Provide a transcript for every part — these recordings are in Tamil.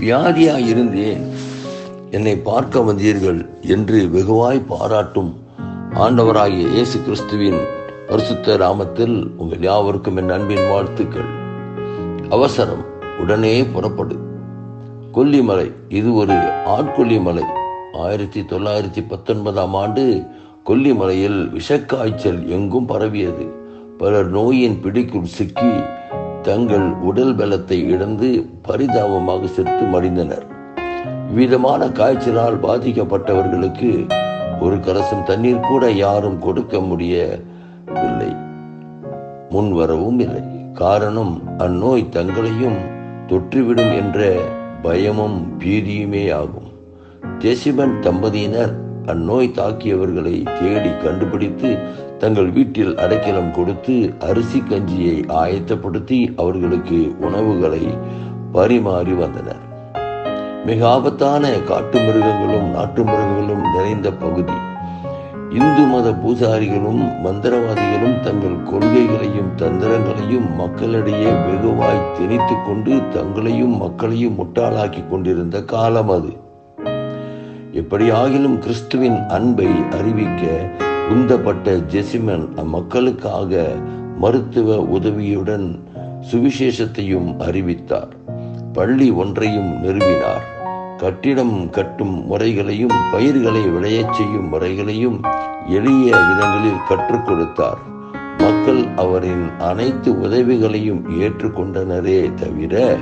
வியாதியாய் இருந்தேன் என்னை பார்க்க வந்தீர்கள் என்று வெகுவாய் பாராட்டும் ஆண்டவராகிய இயேசு கிறிஸ்துவின் பரிசுத்த ராமத்தில் உங்கள் யாவருக்கும் என் அன்பின் வாழ்த்துக்கள். அவசரம் உடனே புறப்படு. கொல்லிமலை இது ஒரு ஆட்கொல்லிமலை. ஆயிரத்தி தொள்ளாயிரத்தி பத்தொன்பதாம் ஆண்டு கொல்லிமலையில் விஷக்காய்ச்சல் எங்கும் பரவியது. பலர் நோயின் பிடிக்குள் சிக்கி தங்கள் உடல் பலத்தை இழந்து பரிதாபமாக செத்து மடிந்தனர். விதமான காய்ச்சலால் பாதிக்கப்பட்டவர்களுக்கு ஒரு கலசம் தண்ணீர் கூட யாரும் கொடுக்க முடியவில்லை. முன்வரவும் இல்லை. காரணம் அந்நோய் தங்களையும் தொற்றுவிடும் என்ற பயமும் பீதியுமே ஆகும். ஜெசிபன் தம்பதியினர் அந்நோய் தாக்கியவர்களை தேடி கண்டுபிடித்து தங்கள் வீட்டில் அடைக்கலம் கொடுத்து அரிசி கஞ்சியை ஆயத்தப்படுத்தி அவர்களுக்கு உணவுகளை பரிமாறி வந்தனர். மிக ஆபத்தான காட்டு மிருகங்களும் நாட்டு மிருகங்களும் நிறைந்த பகுதி. இந்து மத பூசாரிகளும் மந்திரவாதிகளும் தங்கள் கொள்கைகளையும் தந்திரங்களையும் மக்களிடையே வெகுவாய் திணித்து கொண்டு தங்களையும் மக்களையும் முட்டாளாக்கி கொண்டிருந்த காலம் அது. எப்படியாகிலும் கிறிஸ்துவின் அன்பை அறிவிக்க உந்தப்பட்ட ஜெசிமன் அம்மக்களுக்காக மருத்துவ உதவியுடன் சுவிசேஷத்தையும் அறிவித்தார். பள்ளி ஒன்றையும் நிறுவினார். கட்டிடம் கட்டும் முறைகளையும் பயிர்களை விளையச் செய்யும் முறைகளையும் எளிய விதங்களில் கற்றுக் கொடுத்தார். மக்கள் அவரின் அனைத்து உதவிகளையும் ஏற்றுக்கொண்டனரே தவிர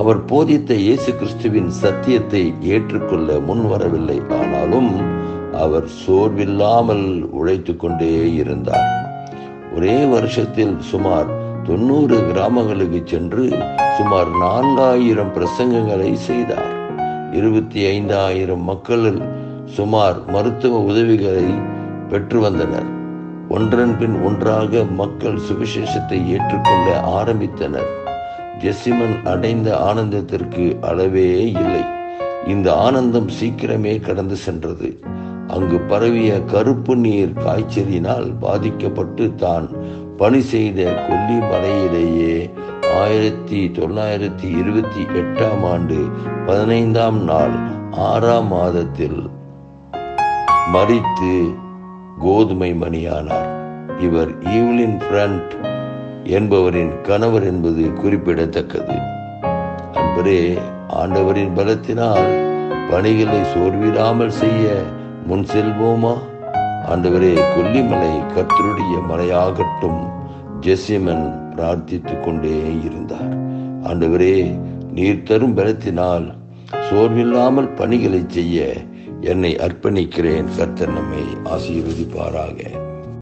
அவர் போதித்த இயேசு கிறிஸ்துவின் சத்தியத்தை ஏற்றுக்கொள்ள முன்வரவில்லை ஆனாலும் அவர் சோர்வில்லாமல் உழைத்து கொண்டே இருந்தார். ஒரே வருஷத்தில் சுமார் தொண்ணூறு கிராமங்களுக்கு சென்று சுமார் நான்காயிரம் பிரசங்கங்களை செய்தார். இருபத்தி ஐந்தாயிரம் மக்களில் சுமார் மருத்துவ உதவிகளை பெற்று வந்தனர். ஒன்றன் பின் ஒன்றாக மக்கள் சுவிசேஷத்தை ஏற்றுக்கொள்ள ஆரம்பித்தனர். ஜெசிமன் அடைந்த ஆனந்தத்திற்கு அளவே இல்லை. இந்த ஆனந்தம் சீக்கிரமே கடந்து சென்றது. அங்கு பரவிய கருப்பு நீர் காய்ச்சலினால் பாதிக்கப்பட்டு தான் பணி செய்த கொல்லிமலையிலேயே ஆயிரத்தி தொள்ளாயிரத்தி இருபத்தி எட்டாம் ஆண்டு பதினைந்தாம் நாள் ஆறாம் மாதத்தில் மறித்து கோதுமை மணியானார். இவர் ஈவ்லின் பிரண்ட் என்பவரின் கணவர் என்பது குறிப்பிடத்தக்கது. அன்பரே ஆண்டவரின் பலத்தினால் பணிகளை சோர்விடாமல் செய்ய முன் செல்வோமா? ஆண்டவரே கொல்லிமலை கத்தருடைய மலையாகட்டும் ஜெசிமன் பிரார்த்தித்துக் கொண்டே இருந்தார். ஆண்டவரே நீர் தரும் பலத்தினால் சோர்வில்லாமல் பணிகளை செய்ய என்னை அர்ப்பணிக்கிறேன். கர்த்தர் நம்மை ஆசீர்வதிப்பாராக.